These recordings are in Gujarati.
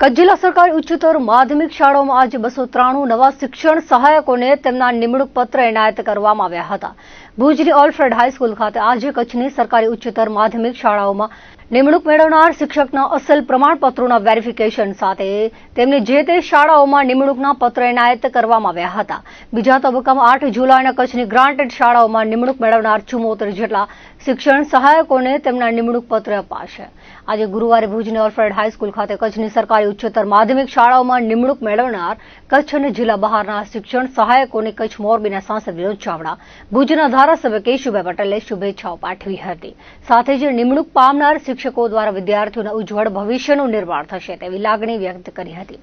કચ્છ જિલ્લા સરકારી ઉચ્ચતર માધ્યમિક શાળાઓમાં આજે બસો ત્રાણું નવા શિક્ષણ સહાયકોને તેમના નિમણૂક પત્ર એનાયત કરવામાં આવ્યા હતા. ભુજની ઓલ્ફ્રેડ હાઈસ્કૂલ ખાતે આજે કચ્છની સરકારી ઉચ્ચતર માધ્યમિક શાળાઓમાં નિમણૂક મેળવનાર શિક્ષકના અસલ પ્રમાણપત્રોના વેરિફિકેશન સાથે તેમને જે તે શાળાઓમાં નિમણૂકના પત્ર એનાયત કરવામાં આવ્યા હતા. બીજા તબક્કામાં આઠ જુલાઈના કચ્છની ગ્રાન્ટેડ શાળાઓમાં નિમણૂક મેળવનાર ચુમ્મોતેર જેટલા શિક્ષણ સહાયકોને તેમના નિમણૂક પત્ર અપાશે. આજે ગુરુવારે ભુજની ઓલ્ફ્રેડ હાઈસ્કૂલ ખાતે કચ્છની સરકારી ઉચ્ચતર માધ્યમિક શાળાઓમાં નિમણૂક મેળવનાર કચ્છ અને જિલ્લા બહારના શિક્ષણ સહાયકોને કચ્છ મોરબીના સાંસદ વિનોદ ચાવડા, ભુજના ધારાસભ્ય કેશુભાઈ પટેલે શુભેચ્છાઓ પાઠવી હતી. સાથે જ નિમણૂક પામનાર શિક્ષકો દ્વારા વિદ્યાર્થીઓના ઉજ્જવળ ભવિષ્યનું નિર્માણ થશે તેવી લાગણી વ્યક્ત કરી હતી.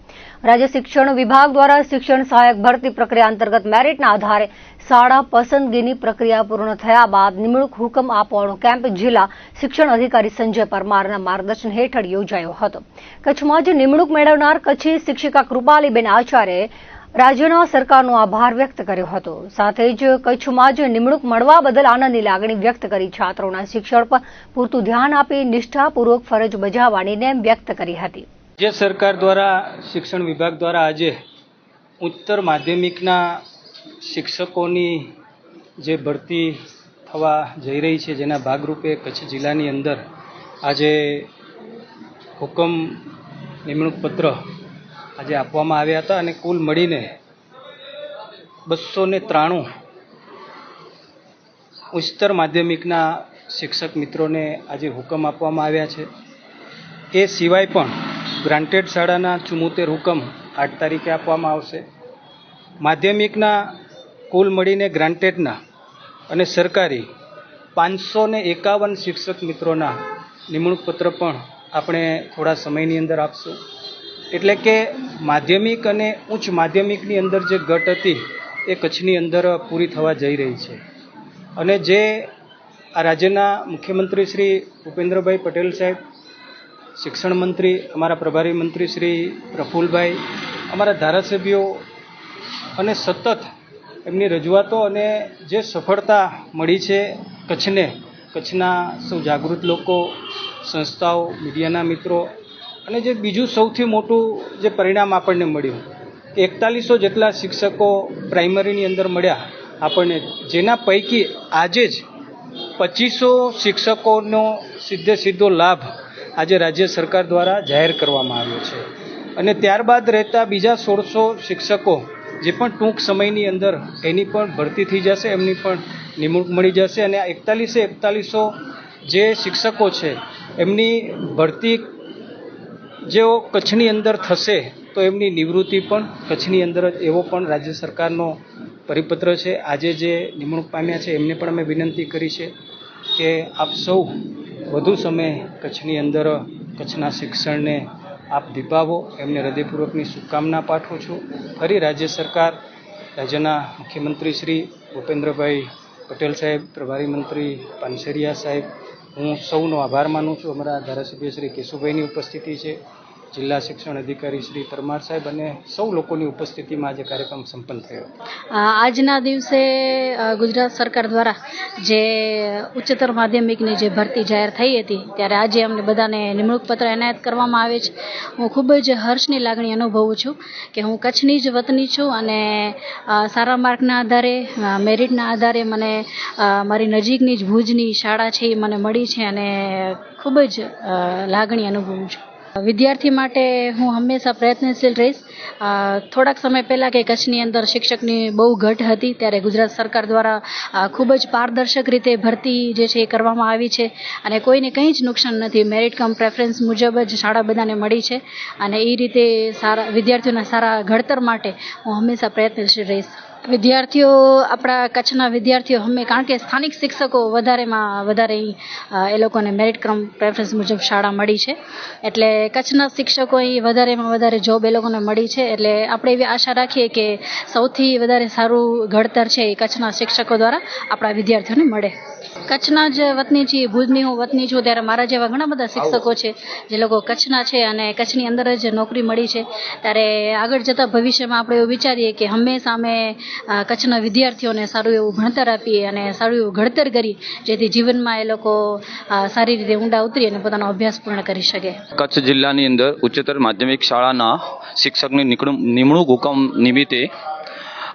રાજ્ય શિક્ષણ વિભાગ દ્વારા શિક્ષણ સહાયક ભરતી પ્રક્રિયા અંતર્ગત મેરિટના આધારે શાળા પસંદગીની પ્રક્રિયા પૂર્ણ થયા બાદ નિમણૂક હુકમ આપવાનો કેમ્પ જિલ્લા શિક્ષણ અધિકારી સંજય પરમારના માર્ગદર્શન હેઠળ યોજાયો હતો. કચ્છમાં જ નિમણૂક મેળવનાર કચ્છી શિક્ષિકા કૃપાલીબેન આચાર્યે રાજ્યના સરકારનો આભાર વ્યક્ત કર્યો હતો. સાથે જ કચ્છમાં જ નિમણૂક મળવા બદલ આનંદની લાગણી વ્યક્ત કરી છાત્રોના શિક્ષણ પર પૂરતું ધ્યાન આપી નિષ્ઠાપૂર્વક ફરજ બજાવવાની નેમ વ્યક્ત કરી હતી. રાજ્ય સરકાર દ્વારા, શિક્ષણ વિભાગ દ્વારા આજે ઉત્તર માધ્યમિકના શિક્ષકોની જે ભરતી થવા જઈ રહી છે, જેના ભાગરૂપે કચ્છ જિલ્લાની અંદર આજે હુકમ નિમણૂક પત્ર આજે આપવામાં આવ્યા હતા અને કુલ મળીને બસો ને ત્રાણું ઉચ્ચતર માધ્યમિકના શિક્ષક મિત્રોને આજે હુકમ આપવામાં આવ્યા છે. એ સિવાય પણ ગ્રાન્ટેડ શાળાના ચુમ્મોતેર હુકમ આઠ તારીખે આપવામાં આવશે. માધ્યમિકના કુલ મળીને ગ્રાન્ટેડના અને સરકારી પાંચસો ને એકાવન શિક્ષક મિત્રોના નિમણૂક પત્ર પણ આપણે થોડા સમયની અંદર આપશું. એટલે કે માધ્યમિક અને ઉચ્ચ માધ્યમિકની અંદર જે ઘટ હતી, એ કચ્છની અંદર પૂરી થવા જઈ રહી છે. અને જે આ રાજ્યના મુખ્યમંત્રી શ્રી ભૂપેન્દ્રભાઈ પટેલ સાહેબ, શિક્ષણ મંત્રી, અમારા પ્રભારી મંત્રી શ્રી પ્રફુલભાઈ, અમારા ધારાસભ્યો અને સતત એમની રજૂઆતો અને જે સફળતા મળી છે કચ્છને, કચ્છના સૌ જાગૃત લોકો, સંસ્થાઓ, મીડિયાના મિત્રો અને જે બીજું સૌથી મોટું જે પરિણામ આપણને મળ્યું, એકતાલીસો જેટલા શિક્ષકો પ્રાઇમરીની અંદર મળ્યા. આપણને જેના પૈકી આજે જ પચીસો શિક્ષકોનો સીધે સીધો લાભ આજે રાજ્ય સરકાર દ્વારા જાહેર કરવામાં આવ્યો છે. અને ત્યારબાદ રહેતા બીજા સોળસો શિક્ષકો જે પણ ટૂંક સમયની અંદર એની પણ ભરતી થઈ જશે, એમની પણ નિમણૂક મળી જશે. અને એકતાલીસે એકતાલીસો જે શિક્ષકો છે, એમની ભરતી જેઓ કચ્છની અંદર થશે, તો એમની નિવૃત્તિ પણ કચ્છની અંદર જ, એવો પણ રાજ્ય સરકારનો પરિપત્ર છે. આજે જે નિમણૂક પામ્યા છે, એમને પણ અમે વિનંતી કરી છે કે આપ સૌ વધુ સમય કચ્છની અંદર, કચ્છના શિક્ષણને આપ દીપાવો. એમને હૃદયપૂર્વકની શુભકામના પાઠવું છું. ફરી રાજ્ય સરકાર, રાજ્યના મુખ્યમંત્રી શ્રી ભૂપેન્દ્રભાઈ પટેલ સાહેબ, પ્રભારી મંત્રી પાનસેરિયા સાહેબ હું સૌનો આભાર માનું છું. અમારા ધારાસભ્ય શ્રી કેશુભાઈની ઉપસ્થિતિ છે. જિલ્લા શિક્ષણ અધિકારી શ્રી પરમાર સાહેબ અને સૌ લોકોની ઉપસ્થિતિમાં આજે કાર્યક્રમ સંપન્ન થયો. આજના દિવસે ગુજરાત સરકાર દ્વારા જે ઉચ્ચતર માધ્યમિકની જે ભરતી જાહેર થઈ હતી, ત્યારે આજે અમને બધાને નિમણૂક પત્ર એનાયત કરવામાં આવે છે. હું ખૂબ જ હર્ષની લાગણી અનુભવું છું કે હું કચ્છની જ વતની છું અને સારા માર્કના આધારે મેરિટના આધારે મને મારી નજીકની જ ભુજની શાળા છે એ મને મળી છે અને ખૂબ જ લાગણી અનુભવું છું. વિદ્યાર્થી માટે હું હંમેશા પ્રયત્નશીલ રહીશ. થોડાક સમય પહેલાં કે કચ્છની અંદર શિક્ષકની બહુ ઘટ હતી, ત્યારે ગુજરાત સરકાર દ્વારા ખૂબ જ પારદર્શક રીતે ભરતી જે છે એ કરવામાં આવી છે અને કોઈને કંઈ જ નુકસાન નથી. મેરિટ કમ પ્રેફરન્સ મુજબ જ શાળા બધાને મળી છે અને એ રીતે સારા વિદ્યાર્થીઓના સારા ઘડતર માટે હું હંમેશા પ્રયત્નશીલ રહીશ. વિદ્યાર્થીઓ, આપણા કચ્છના વિદ્યાર્થીઓ હમે, કારણ કે સ્થાનિક શિક્ષકો વધારેમાં વધારે એ લોકોને મેરિટ ક્રમ પ્રેફરન્સ મુજબ શાળા મળી છે. એટલે કચ્છના શિક્ષકો અહીં વધારેમાં વધારે જોબ એ લોકોને મળી છે. એટલે આપણે એવી આશા રાખીએ કે સૌથી વધારે સારું ઘડતર છે એ કચ્છના શિક્ષકો દ્વારા આપણા વિદ્યાર્થીઓને મળે. કચ્છના જ વતની છીએ ભુજની હું વતની છું ત્યારે મારા જેવા ઘણા બધા શિક્ષકો છે જે લોકો કચ્છના છે અને કચ્છની અંદર જ નોકરી મળી છે. ત્યારે આગળ જતાં ભવિષ્યમાં આપણે એવું વિચારીએ કે હંમેશા અમે કચ્છના વિદ્યાર્થીઓને સારું એવું ભણતર આપીએ અને સારું એવું ઘડતર કરી જેથી જીવનમાં એ લોકો સારી રીતે ઊંડા ઉતરી અને પોતાનો અભ્યાસ પૂર્ણ કરી શકે. કચ્છ જિલ્લાની અંદર ઉચ્ચતર માધ્યમિક શાળાના શિક્ષકની નિમણૂક હુકમ નિમિત્તે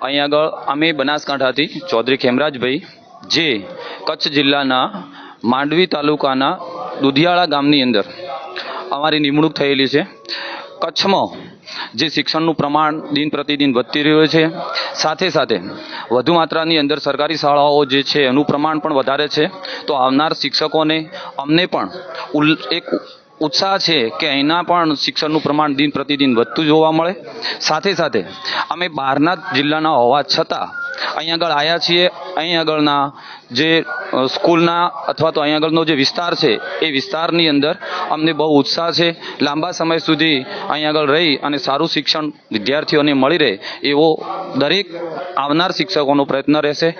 અહીં આગળ અમે બનાસકાંઠાથી ચૌધરી ખેમરાજભાઈ જે કચ્છ જિલ્લાના માંડવી તાલુકાના દુધિયાળા ગામની અંદર અમારી નિમણૂક થયેલી છે. કચ્છમાં જે શિક્ષણનું પ્રમાણ દિન પ્રતિદિન વધતી રહ્યું છે. સાથે સાથે વધુ માત્રાની અંદર સરકારી શાળાઓ જે છે એનું પ્રમાણ પણ વધારે છે. તો આવનાર શિક્ષકોને અમને પણ એક ઉત્સાહ છે કે અહીંના પણ શિક્ષણનું પ્રમાણ દિન પ્રતિદિન વધતું જોવા મળે. સાથે સાથે અમે બહારના જિલ્લાના હોવા છતાં અહીં આગળ આવ્યા છીએ. અહીં આગળના જે સ્કૂલના અથવા તો અહીં આગળનો જે વિસ્તાર છે, એ વિસ્તારની અંદર અમને બહુ ઉત્સાહ છે. લાંબા સમય સુધી અહીં આગળ રહી અને સારું શિક્ષણ વિદ્યાર્થીઓને મળી રહે એવો દરેક આવનાર શિક્ષકોનો પ્રયત્ન રહેશે.